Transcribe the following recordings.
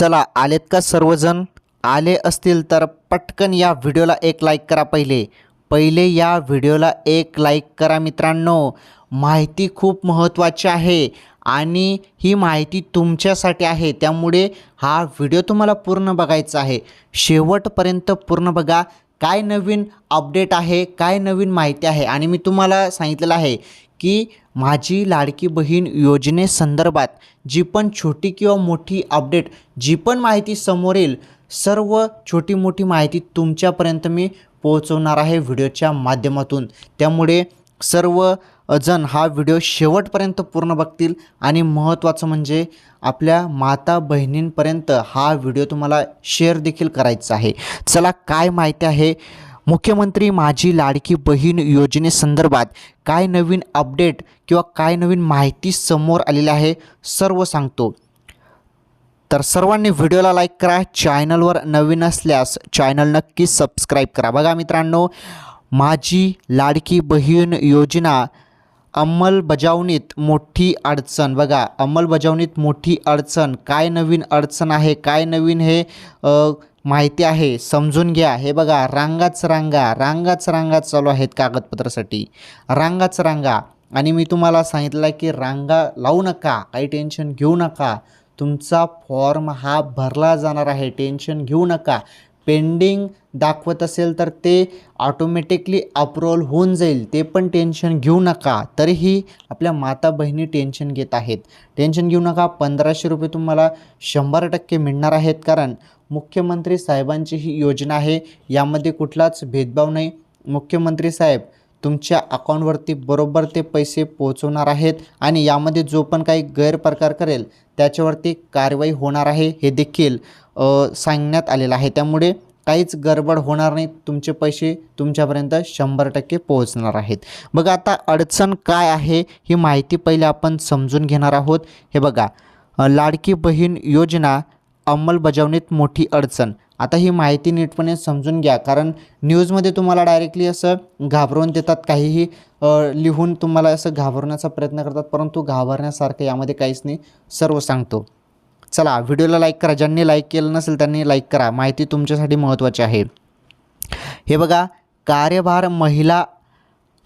चला आलेत का सर्वजण? आले असतील तर पटकन या व्हिडिओला एक लाईक करा पहिले. पहिले या व्हिडिओला एक लाईक करा मित्रांनो. माहिती खूप महत्त्वाची आहे आणि ही माहिती तुमच्यासाठी आहे. त्यामुळे हा व्हिडिओ तुम्हाला पूर्ण बघायचा आहे. शेवटपर्यंत पूर्ण बघा. काय नवीन अपडेट आहे काय नवीन माहिती आहे? आणि मी तुम्हाला सांगितलेलं आहे की माझी लाडकी बहीण योजनेसंदर्भात जी पण छोटी किंवा मोठी अपडेट जी पण माहिती समोर येईल सर्व छोटी मोठी माहिती तुमच्यापर्यंत मी पोहोचवणार आहे व्हिडिओच्या माध्यमातून. त्यामुळे सर्व जण हा व्हिडिओ शेवटपर्यंत पूर्ण बघतील आणि महत्त्वाचं म्हणजे आपल्या माता बहिणींपर्यंत हा व्हिडिओ तुम्हाला शेअर देखील करायचा आहे. चला काय माहिती आहे? मुख्यमंत्री माझी लाडकी बहीण योजनेसंदर्भात काय नवीन अपडेट किंवा काय नवीन माहिती समोर आलेली आहे सर्व सांगतो. तर सर्वांनी व्हिडिओला लाईक करा चॅनलवर नवीन असल्यास चॅनल नक्की सबस्क्राईब करा. बघा मित्रांनो माझी लाडकी बहीण योजना अंमलबजावणीत मोठी अडचण. बघा अंमलबजावणीत मोठी अडचण. काय नवीन अडचण आहे काय नवीन हे माहिती आहे समजून घ्या. हे बघा रांगाच रांगा रांगाच रांगा चालू आहेत कागदपत्रासाठी. रांगाच रांगा. आणि मी तुम्हाला सांगितलं की रांगा लावू नका काही टेन्शन घेऊ नका. तुमचा फॉर्म हा भरला जाणार आहे टेन्शन घेऊ नका. पेंडिंग दाखवत असेल तर ते ऑटोमॅटिकली अप्रूव्हल होऊन जाईल. ते पण टेन्शन घेऊ नका. तरीही आपल्या माता बहिणी टेन्शन घेत आहेत. टेन्शन घेऊ नका. पंधराशे रुपये तुम्हाला शंभर टक्के मिळणार आहेत. कारण मुख्यमंत्री साहेबांची ही योजना आहे. यामध्ये कुठलाच भेदभाव नाही. मुख्यमंत्री साहेब तुमच्या अकाउंटवरती बरोबर ते पैसे पोहोचवणार आहेत आणि यामध्ये जो पण काही गैरप्रकार करेल त्याच्यावरती कारवाई होणार आहे हे देखील सांगण्यात आलेलं आहे. त्यामुळे काहीच गडबड होणार नाही. तुमचे पैसे तुमच्यापर्यंत शंभर टक्के पोहोचणार आहेत. बघा आता अडचण काय आहे ही माहिती पहिले आपण समजून घेणार आहोत. हे बघा लाडकी बहीण योजना अंमलबजावणीत मोठी अडचण. आता ही माहिती नीटपणे समजून घ्या कारण न्यूजमध्ये तुम्हाला डायरेक्टली असं घाबरवून देतात काहीही. लिहून तुम्हाला असं घाबरवण्याचा प्रयत्न करतात परंतु घाबरण्यासारखं यामध्ये काहीच नाही. सर्व सांगतो. चला व्हिडिओला लाईक करा. ज्यांनी लाईक केलं नसेल त्यांनी लाईक करा. माहिती तुमच्यासाठी महत्त्वाची आहे. हे बघा कार्यभार महिला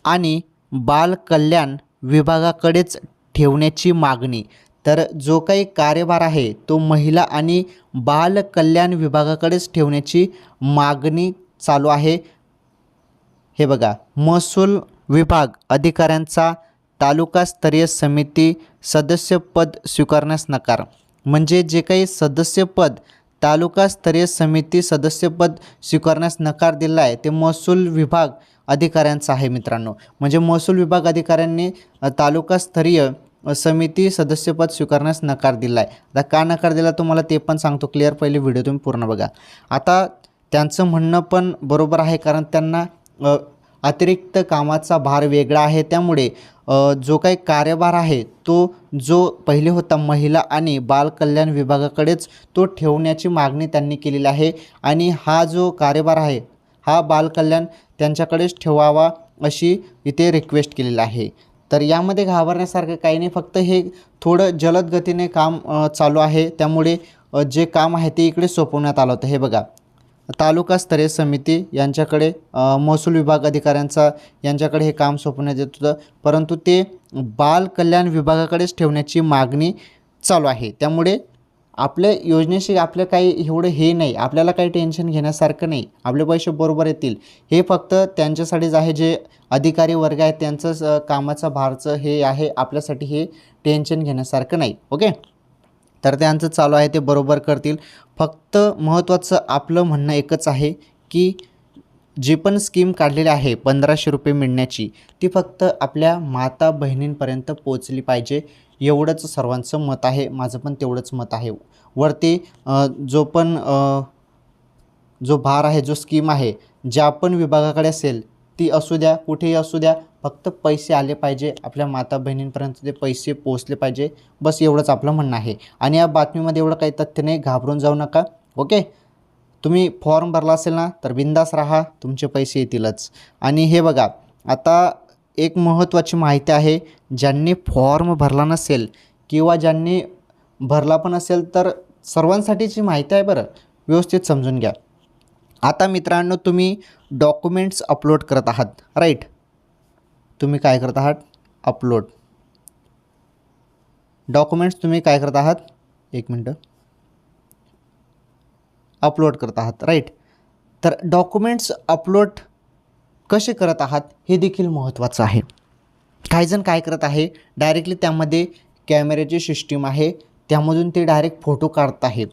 आणि बालकल्याण विभागाकडेच ठेवण्याची मागणी. तर जो काही कार्यभार आहे तो महिला आणि बालकल्याण विभागाकडेच ठेवण्याची मागणी चालू आहे. हे बघा महसूल विभाग अधिकाऱ्यांचा तालुकास्तरीय समिती सदस्यपद स्वीकारण्यास नकार. म्हणजे जे काही सदस्यपद तालुकास्तरीय समिती सदस्यपद स्वीकारण्यास नकार दिला आहे ते महसूल विभाग अधिकाऱ्यांचं आहे मित्रांनो. म्हणजे महसूल विभाग अधिकाऱ्यांनी तालुकास्तरीय समिती सदस्यपद स्वीकारण्यास नकार दिला आहे. आता का नकार दिला तुम्हाला ते पण सांगतो क्लिअर पहिले व्हिडिओ तुम्ही पूर्ण बघा. आता त्यांचं म्हणणं पण बरोबर आहे कारण त्यांना अतिरिक्त कामाचा भार वेगळा आहे. त्यामुळे जो काही कार्यभार आहे तो जो पहिले होता महिला आणि बालकल्याण विभागाकडेच तो ठेवण्याची मागणी त्यांनी केलेली आहे. आणि हा जो कार्यभार आहे हा बालकल्याण त्यांच्याकडेच ठेवावा अशी इथे रिक्वेस्ट केलेली आहे. तर यामध्ये घाबरण्यासारखं काही नाही. फक्त हे थोडं जलद गतीने काम चालू आहे. त्यामुळे जे काम आहे ते इकडे सोपवण्यात आलं होतं. हे बघा. तालुकास्तरीय समिती यांच्याकडे महसूल विभाग अधिकाऱ्यांचा यांच्याकडे हे काम सोपवण्यात येत होतं. परंतु ते बाल कल्याण विभागाकडेच ठेवण्याची मागणी चालू आहे. त्यामुळे आपल्या योजनेशी आपलं काही एवढं हे नाही. आपल्याला काही टेन्शन घेण्यासारखं नाही. आपले पैसे बरोबर येतील. हे फक्त त्यांच्यासाठीच आहे जे अधिकारी वर्ग आहेत त्यांचंच कामाचा भारचं हे आहे. आपल्यासाठी हे टेन्शन घेण्यासारखं नाही. ओके? तर त्यांचं चालू आहे ते बरोबर करतील. फक्त महत्त्वाचं आपलं म्हणणं एकच आहे की जी पण स्कीम काढलेली आहे पंधराशे रुपये मिळण्याची ती फक्त आपल्या माता बहिणींपर्यंत पोचली पाहिजे. एवढंच सर्वांचं मत आहे माझं पण तेवढंच मत आहे. वरती जो पण जो भार आहे जो स्कीम आहे ज्या पण विभागाकडे असेल ती असू द्या कुठेही असू द्या फक्त पैसे आले पाहिजे आपल्या माता बहिणींपर्यंत ते पैसे पोचले पाहिजे. बस एवढंच आपलं म्हणणं आहे. आणि या बातमीमध्ये एवढं काही तथ्य नाही घाबरून जाऊ नका. ओके? तुम्ही फॉर्म भरला असेल ना तर बिंदास राहा तुमचे पैसे येतीलच. आणि हे बघा आता एक महत्त्वाची माहिती आहे ज्यांनी फॉर्म भरला नसेल किंवा ज्यांनी भरला पण असेल तर सर्वांसाठीची माहिती आहे बरं. व्यवस्थित समजून घ्या. आता मित्रांनो तुम्ही डॉक्युमेंट्स अपलोड करत आहात राईट? तुम्ही काय करत आहात? अपलोड डॉक्युमेंट्स तुम्ही काय करत आहात? एक मिनटं. अपलोड करत आहात राईट तर डॉक्युमेंट्स अपलोड कसे करत आहात हे देखील महत्त्वाचं आहे. काहीजण काय करत आहे? डायरेक्टली त्यामध्ये कॅमेऱ्याची सिस्टीम आहे. त्यामधून ते डायरेक्ट फोटो काढत आहेत.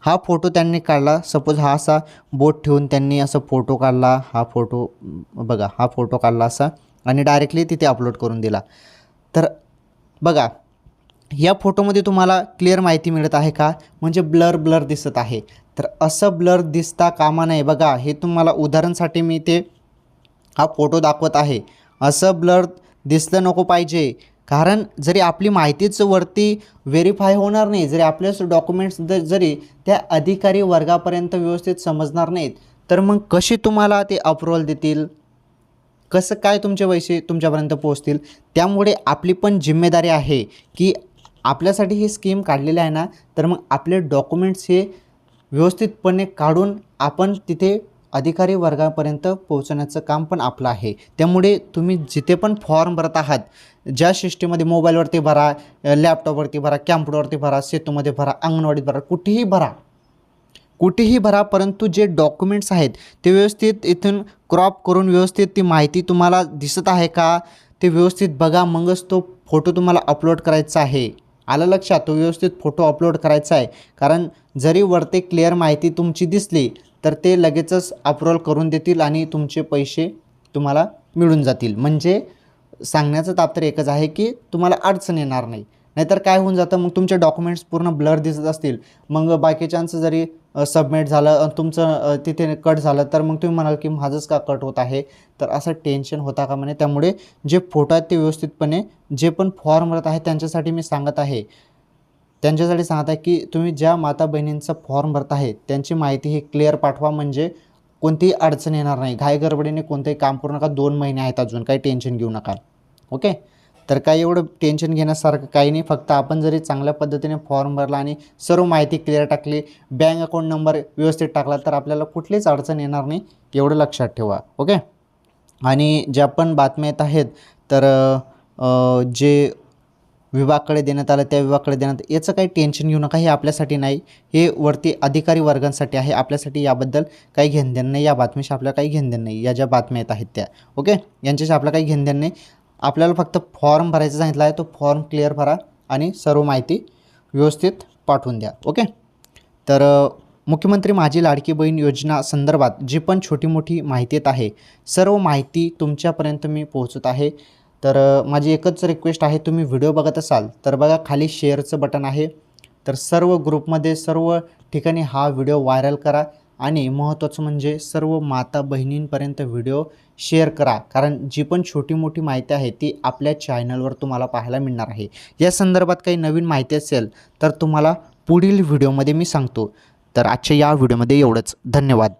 हा फोटो त्यांनी काढला. सपोज हा असा बोट ठेवून त्यांनी असं फोटो काढला. हा फोटो बघा हा फोटो काढला असा. आणि डायरेक्टली तिथे अपलोड करून दिला. तर बघा या फोटोमध्ये तुम्हाला क्लिअर माहिती मिळत आहे का? म्हणजे ब्लर ब्लर दिसत आहे. तर असं ब्लर दिसता कामा नये. बघा हे तुम्हाला उदाहरणसाठी मी ते हा फोटो दाखवत आहे. असं ब्लर दिसलं नको पाहिजे. कारण जरी आपली माहितीच वरती व्हेरीफाय होणार नाही जरी आपल्याच डॉक्युमेंट्स जरी त्या अधिकारी वर्गापर्यंत व्यवस्थित समजणार नाहीत तर मग कशी तुम्हाला ते अप्रुव्हल देतील? कसं काय तुमचे पैसे तुमच्यापर्यंत पोहोचतील? त्यामुळे आपली पण जिम्मेदारी आहे की आपल्यासाठी ही स्कीम काढलेली आहे ना तर मग आपले डॉक्युमेंट्स हे व्यवस्थितपणे काढून आपण तिथे अधिकारी वर्गापर्यंत पोहोचण्याचं काम पण आपलं आहे. त्यामुळे तुम्ही जिथे पण फॉर्म भरत आहात ज्या सिस्टीममध्ये मोबाईलवरती भरा लॅपटॉपवरती भरा कॅम्प्युटरवरती भरा सेतूमध्ये भरा अंगणवाडीत भरा कुठेही भरा कुठेही भरा परंतु जे डॉक्युमेंट्स आहेत ते व्यवस्थित इथून क्रॉप करून व्यवस्थित ती माहिती तुम्हाला दिसत आहे का? ते व्यवस्थित बघा. मगच तो फोटो तुम्हाला अपलोड करायचा आहे. आलं लक्षात? तो व्यवस्थित फोटो अपलोड करायचा आहे. कारण जरी वरती क्लिअर माहिती तुमची दिसली तर ते लगेचच अप्रूवल करून देतील आणि तुमचे पैसे तुम्हाला मिळून जातील. म्हणजे सांगण्याचं तात्पर्य एकच आहे की तुम्हाला अडचण येणार नाही. नाहीतर काय होऊन जातं मग तुमचे डॉक्युमेंट्स पूर्ण ब्लर दिसत असतील. मग बाकीच्यांचं जरी सबमिट झालं तुमचं तिथे कट झालं तर मग तुम्ही म्हणाल की माझंच का कट होत आहे? तर असं टेन्शन होता का म्हणे? त्यामुळे जे फोटो आहेत ते व्यवस्थितपणे जे पण फॉर्म भरत आहे त्यांच्यासाठी मी सांगत आहे. त्यांच्यासाठी सांगत आहे की तुम्ही ज्या माता बहिणींचा फॉर्म भरत आहे त्यांची माहिती ही क्लिअर पाठवा म्हणजे कोणतीही अडचण येणार नाही. घाई गडबडीने कोणतंही काम करू नका. दोन महिने आहेत अजून. काही टेन्शन घेऊ नका. ओके तर काही एवढं टेन्शन घेण्यासारखं काही नाही. फक्त आपण जरी चांगल्या पद्धतीने फॉर्म भरला आणि सर्व माहिती क्लिअर टाकली बँक अकाउंट नंबर व्यवस्थित टाकला तर आपल्याला कुठलीच अडचण येणार नाही. एवढं लक्षात ठेवा. ओके आणि ज्या पण बातम्या येत आहेत तर जे विभागाकडे देण्यात आलं त्या विभागाकडे देण्यात याचं काही टेन्शन घेऊ नका. हे आपल्यासाठी नाही. हे वरती अधिकारी वर्गांसाठी आहे. आपल्यासाठी याबद्दल काही घेणदेण नाही. या बातमीशी आपल्याला काही घेणदेण नाही. या ज्या बातम्या येत आहेत त्या. ओके यांच्याशी आपलं काही घेणदेण नाही. आपल्याला फक्त फॉर्म भरायचं सांगितलं आहे तो फॉर्म क्लिअर भरा आणि सर्व माहिती व्यवस्थित पाठवून द्या ओके तर मुख्यमंत्री माझी लाडकी बहीण योजना संदर्भात जी पण छोटी मोठी माहिती येत आहे सर्व माहिती तुमच्यापर्यंत मी पोहोचत आहे. तर माझी एकच रिक्वेस्ट आहे तुम्ही व्हिडिओ बघत असाल तर बघा खाली शेअरचं बटन आहे. तर सर्व ग्रुपमध्ये सर्व ठिकाणी हा व्हिडिओ व्हायरल करा. आणि महत्त्वाचं म्हणजे सर्व माता बहिणींपर्यंत व्हिडिओ शेअर करा. कारण जी पण छोटी मोठी माहिती आहे ती आपल्या चॅनलवर तुम्हाला पाहायला मिळणार आहे. या संदर्भात काही नवीन माहिती असेल तर तुम्हाला पुढील व्हिडिओमध्ये मी सांगतो. तर आजच्या या व्हिडिओमध्ये एवढंच. धन्यवाद.